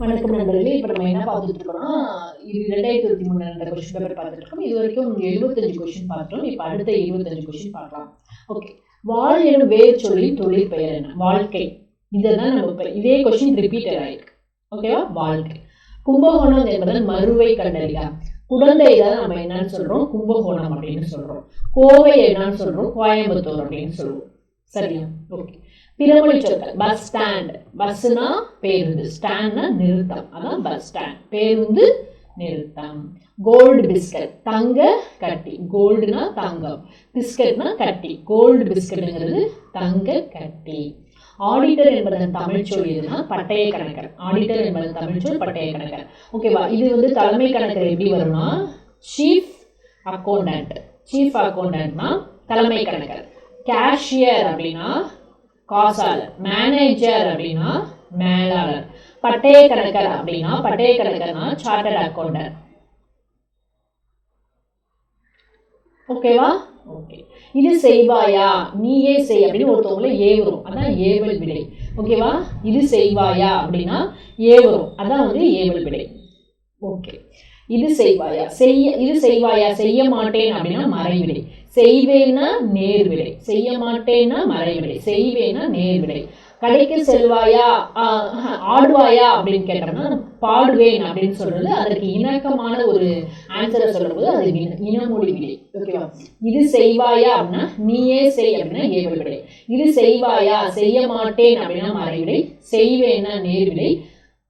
வணக்கம் நண்பர்களே இப்போ நம்ம என்ன பார்த்துட்டு இருக்கோம்னா இது ரெண்டாயிரத்தி இருபத்தி மூணு ரெண்டு கொஸ்டின் பேப்பர் பார்த்துட்டு இருக்கோம். இது வரைக்கும் எழுபத்தஞ்சு கொஸ்டின் பார்த்தோம். இப்போ அடுத்த இருபத்தஞ்சு கொஸ்டின் பார்க்கலாம். ஓகே வாழ் எனும் வேர் சொல்லி தொழில் பெயர் என்ன? வாழ்க்கை. இதுதான் நம்ம இதே கொஸ்டின் ரிப்பீட்டட் ஆயிருக்கு. ஓகேவா வாழ்க்கை. கும்பகோணம் என்பதன் மறுவை கண்டறியா குழந்தை தான் நம்ம என்னன்னு சொல்றோம்? கும்பகோணம் அப்படின்னு சொல்றோம். கோவை என்னன்னு சொல்றோம்? கோயம்புத்தூர் அப்படின்னு சொல்லுவோம் சரியா? ஓகே பிறமொழி சொற்கள். பஸ் ஸ்டாண்ட் பஸ்னா பேருந்து. ஸ்டாண்ட்னா நிறுத்தம். அதான் பஸ் ஸ்டாண்ட் பேருந்து நிறுத்தம். கோல்டு பிஸ்கட் தங்க கட்டி. கோல்டுனா தங்கம். பிஸ்கட்னா கட்டி. கோல்டு பிஸ்கட்டுங்கிறது தங்க கட்டி. ஆடிட்டர் என்பதன் தமிழ் சொல் எதுனா பட்டய கணக்கர். ஆடிட்டர் என்பதன் தமிழ் சொல் பட்டய கணக்கர். ஓகேவா இது வந்து தலைமை கணக்கர் எப்படி வரும்னா சீஃப் அக்கௌண்டன்ட் சீஃப் அக்கௌண்டன்ட்னா தலைமை கணக்கர். கேஷியர் அப்படின்னா காசாளர். மேனேஜர் அப்படின்னா மேலாளர். பட்டய கணக்கர் அப்படின்னா பட்டய கணக்கர்னா சார்ட்டர்ட் அக்கௌண்டர் ஓகேவா ஓகே இது செய்வாயா? நீயே செய் அப்படின்னு ஒருத்தவங்கள ஏவரும். அதான் ஏவல் விடை. ஓகேவா இது செய்வாயா அப்படின்னா ஏவரும். அதான் வந்து ஏவல் விடை. ஓகே இது செய்வாயா? செய்ய இது செய்வாயா? செய்ய மாட்டேன் அப்படின்னா மறைவிடை. செய்வேனா நேர்விடை. செய்ய மாட்டேன்னா மறைவிடை. செய்வேனா நேர்விடை. கடைக்கு செல்வாயா? ஆஹ், ஆடுவாயா? அப்படின்னு கேட்டோம்னா பாடுவேன் அப்படின்னு சொல்றது அதற்கு இணக்கமான ஒரு ஆன்சரை சொல்லும்போது அது இனமொழி விடை. ஓகேவா இது செய்வாயா அப்படின்னா நீயே செய் அப்படின்னா ஏவல் விடை இது செய்வாயா? செய்ய மாட்டேன் அப்படின்னா மறைவிடை. செய்வேன்னா நேர்விடை.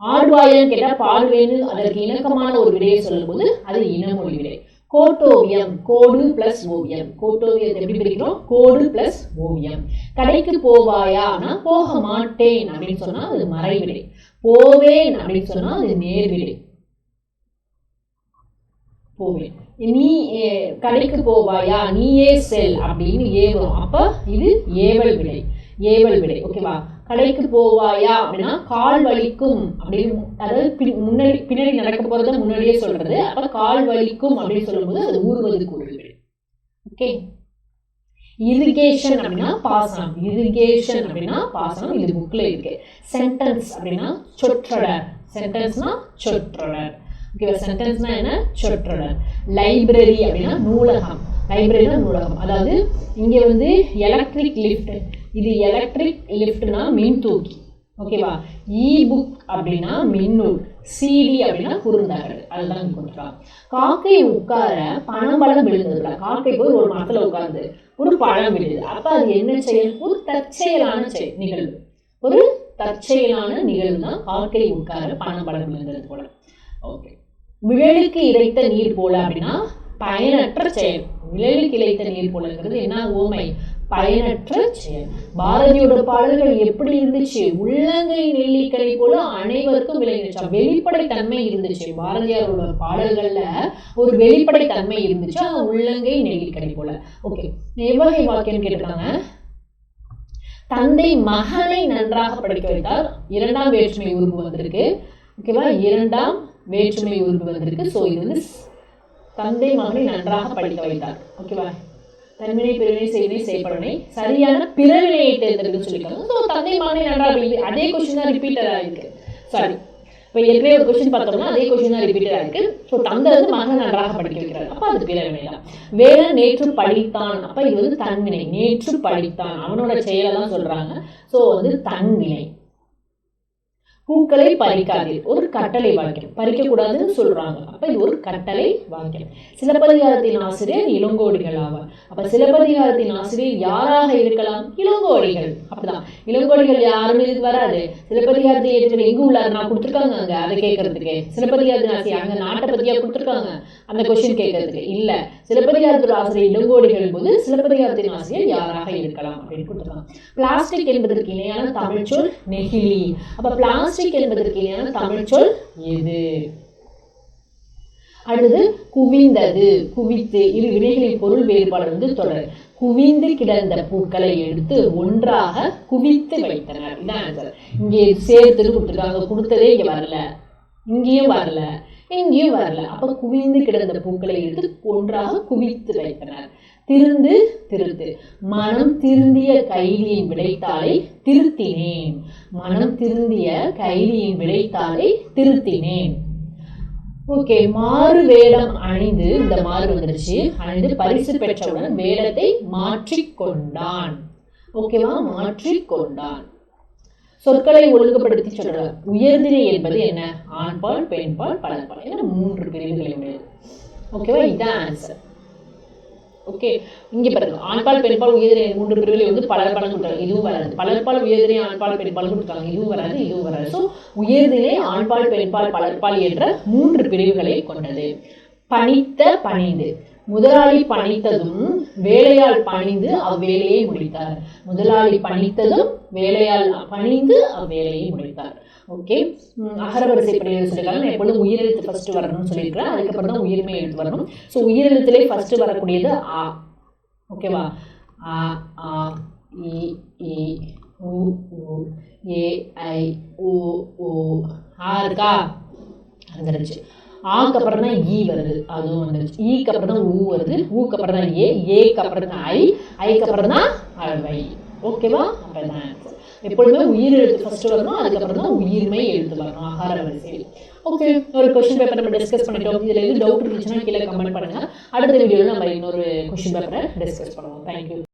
ஆடுவாயான்னு கேட்டால் பாடுவேன்னு அதற்கு இணக்கமான ஒரு விடையை சொல்லும்போது அது இனமொழி விடை. கோட்டோவியம் கோடு பிளஸ் ஓவியம். கோட்டோவியத்தை எப்படி பிரிக்கிறோம்? கோடு பிளஸ் ஓவியம். கடைக்கு போவாயானா போக மாட்டேன் அப்படின்னு சொன்னா அது மறைவிடை. போவேன் அப்படின்னு சொன்னா அது நேர்விடை. போவேன். நீ கடைக்கு போவாயா? நீயே செல் அப்படின்னு ஏவரும் அப்ப இது ஏவல் விடை. ஏவல் விடை. ஓகேவா? கடைக்கு போவாயா? அப்படின்னா கால் வலிக்கும். அப்படின்னு அதாவது முன்னாடி பின்னாடி நடக்க போறத முன்னாடியே சொல்றது. அப்ப கால் வலிக்கும் அப்படின்னு சொல்லும்போது அது ஊறுவது கூறுகிறது ஓகே இரிகேஷன் அப்படின்னா பாசனம். இரிகேஷன் அப்படின்னா பாசனம். இது புக்ல இருக்கு. சென்டென்ஸ் அப்படின்னா சொற்றொடர். சென்டென்ஸ்னா சொற்றொடர். ஓகேவா சென்டென்ஸ்னா என்ன? சொற்றொடர். லைப்ரரி அப்படின்னா நூலகம். லைப்ரரினா நூலகம். அதாவது இங்கே வந்து எலக்ட்ரிக் லிஃப்ட் இது எலக்ட்ரிக் லிஃப்ட்னா மின் தூக்கி ஓகேவா? இ புக் அப்படின்னா மின்னூல். சிடி அப்படின்னா குறுந்தகடு. அதுதான் இங்க காக்கை உட்கார பனம்பழம் விழுந்ததுல காக்கை போய் ஒரு மரத்துல உட்கார்ந்து ஒரு பழம் விழுது. அப்ப அது என்ன செயல்? ஒரு தற்செயலான செயல் நிகழ்வு. ஒரு தற்செயலான நிகழ்வு தான் காக்கை உட்கார பனம்பழம் விழுந்தது போல. ஓகே. விழலுக்கு இறைத்த நீர் போல அப்படின்னா பயனற்ற செயல். விழலுக்கு இழைத்த நீர் போலங்கிறது என்ன? ஓமை. பயனற்ற செயல். பாரதியோட பாடல்கள் எப்படி இருந்துச்சு? உள்ளங்கை நெல்லிக்கலை போல அனைவருக்கும் விளங்கிடுச்சா வெளிப்படைத்தன்மை இருந்துச்சு. பாரதியாரோட பாடல்கள்ல ஒரு வெளிப்படைத்தன்மை இருந்துச்சு. அது உள்ளங்கை நெல்லிக்கலை போல. ஓகே எவ்வகை வாக்கியம் கேட்டிருக்காங்க? தந்தை மகனை நன்றாக படிக்க வைத்தார். இரண்டாம் வேற்றுமை உருவு வந்திருக்கு. ஓகேவா இரண்டாம் வேற்றுமை உருவு வந்திருக்கு. ஸோ இது வந்து தந்தை மகனை நன்றாக படிக்க வைத்தார். ஓகேவா தன்வினை பிறவினை செய்வினை செய்படனை சரியான பிறவினையை தேர்ந்தெடுக்க சொல்லியிருக்காங்க. ஸோ தந்தை மகனை நன்றாக அதே கொஸ்டின் தான் ரிப்பீட்டட் ஆயிருக்கு சாரி இப்போ ஏற்கனவே ஒரு கொஸ்டின் பார்த்தோம்னா அதே கொஸ்டின் தான் ரிப்பீட்டட் ஆயிருக்கு ஸோ தந்தை வந்து மகன் நன்றாக படிக்க வைக்கிறார். அப்போ அது பிறவினை தான் வேற நேற்று படித்தான். அப்போ இது வந்து தன்வினை நேற்று படித்தான். அவனோட செயலை தான் சொல்றாங்க. ஸோ வந்து தன்வினை பூக்களை பறிக்காதீர். ஒரு கட்டளை வாக்கியம் பறிக்க கூடாதுன்னு சொல்றாங்க. அப்ப இது ஒரு கட்டளை வாக்கியம் சிலப்பதிகாரத்தின் ஆசிரியர் இளங்கோடிகள் ஆவார். அப்ப சிலப்பதிகாரத்தின் ஆசிரியர் யாராக இருக்கலாம்? இளங்கோடிகள். அப்படிதான். இளங்கோடிகள் யாரும் இதுக்கு வராது. சிலப்பதிகாரத்தை ஏற்று எங்க உள்ளார்? நான் கொடுத்துருக்காங்க அங்க. அதை கேட்கறதுக்கு. சிலப்பதிகாரத்தின் ஆசிரியர் அங்க நாட்டை பத்தியா கொடுத்துருக்காங்க? அந்த கொஸ்டின் கேட்கறதுக்கு. இல்ல. சிலப்பதிகாரத்தோட ஆசிரியர் இளங்கோடிகள் போது சிலப்பதிகாரத்தின் ஆசிரியர் யாராக இருக்கலாம்? அப்படின்னு கொடுத்துருக்காங்க. பிளாஸ்டிக் என்பதற்கு இணையான தமிழ் சொல் நெகிழி. அப்ப பிளாஸ்டிக் என்பதற்கு இணையான தமிழ் சொல் எது? அடுத்தது குவிந்தது. குவித்து இரு வினைகளின் பொருள் வேறுபாடு வந்து தொடர். குவிந்து கிடந்த பூக்களை எடுத்து ஒன்றாக குவித்து வைத்தனர். இதான் ஆன்சர் இங்கே சேர்த்துன்னு கொடுத்துருக்காங்க. கொடுத்ததே இங்க வரல. இங்கேயும் வரல. இங்கேயும் வரல. அப்ப குவிந்து கிடந்த பூக்களை எடுத்து ஒன்றாக குவித்து வைத்தனர். திருந்து திருத்து. மனம் திருந்திய கைலியின் விடைத்தாளை திருத்தினேன். மனம் திருந்திய கைலியின் விடைத்தாளை திருத்தினேன். ஓகே மாறு வேடம் அணிந்து இந்த மாறு வந்துருச்சு. அணிந்து பரிசு பெற்றவுடன் வேடத்தை மாற்றிக்கொண்டான் ஓகேவா? மாற்றிக்கொண்டான் சொற்களை ஒழுங்குபடுத்தி சொல்றார் உயர்திணை என்பது என்ன? ஆண்பால் பெண்பால் பலர்பால். என மூன்று பிரிவுகளையும் ஓகேவா? இதுதான் ஆன்சர் ஓகே. இங்க பாருங்க. ஆண்பால் பெண்பால் உயர்திணை மூன்று பிரிவுகளை வந்து பலர்பால் கொடுத்தாங்க இதுவும் வராது. பலர்பால் உயர்திணை ஆண்பால் பெண்பால் கொடுத்தாங்க இதுவும் வராது இதுவும் வராது. ஸோ உயர்திணை ஆண்பால் பெண்பால் பலர்பால் என்ற மூன்று பிரிவுகளை கொண்டது. பணித்த பணிந்து. முதலாளி பணித்ததும் வேலையால் பணிந்து அவ்வேலையை முடித்தார். முதலாளி பணித்ததும் வேலையால் பணிந்து அவ்வேலையை முடித்தார். ஓகே அகரவரிசை சொல்லியிருக்காங்க நான் எப்பொழுதும் உயிரெழுத்து ஃபர்ஸ்ட் வரணும்னு சொல்லியிருக்கிறேன் அதுக்கப்புறம் தான் உயிர்மை எழுத்து வரணும். ஸோ உயிரெழுத்திலே ஃபர்ஸ்ட் வரக்கூடியது ஆ. ஓகேவா ஆ ஆ இ இ உ உ ஏ ஐ ஓ ஓ ஆ இருக்கா? வந்துருச்சு. ஆக்கு அப்புறம் தான் ஈ வருது. அதுவும் வந்துருச்சு. ஈக்கு அப்புறம் தான் ஊ வருது. ஊக்கு அப்புறம் தான் ஏ ஏக்கு அப்புறம் தான் ஐ ஐக்கு அப்புறம் தான் அவை ஓகேவா அப்போ தான் ஆன்சர் எப்பொழுதுமே உயிர் எழுத்து ஃபர்ஸ்ட் வரணும் அதுக்கப்புறம் தான் உயிர்மை எழுத்து வரணும் ஆகார வரிசையில். ஓகே ஒரு கொஸ்டின் பேப்பர் நம்ம டிஸ்கஸ் பண்ணிட்டோம். இதில் எது டவுட் இருந்துச்சுன்னா கீழே கமெண்ட் பண்ணுங்க. அடுத்த வீடியோவில் நம்ம இன்னொரு கொஸ்டின் பேப்பரை டிஸ்கஸ் பண்ணுவோம். தேங்க்யூ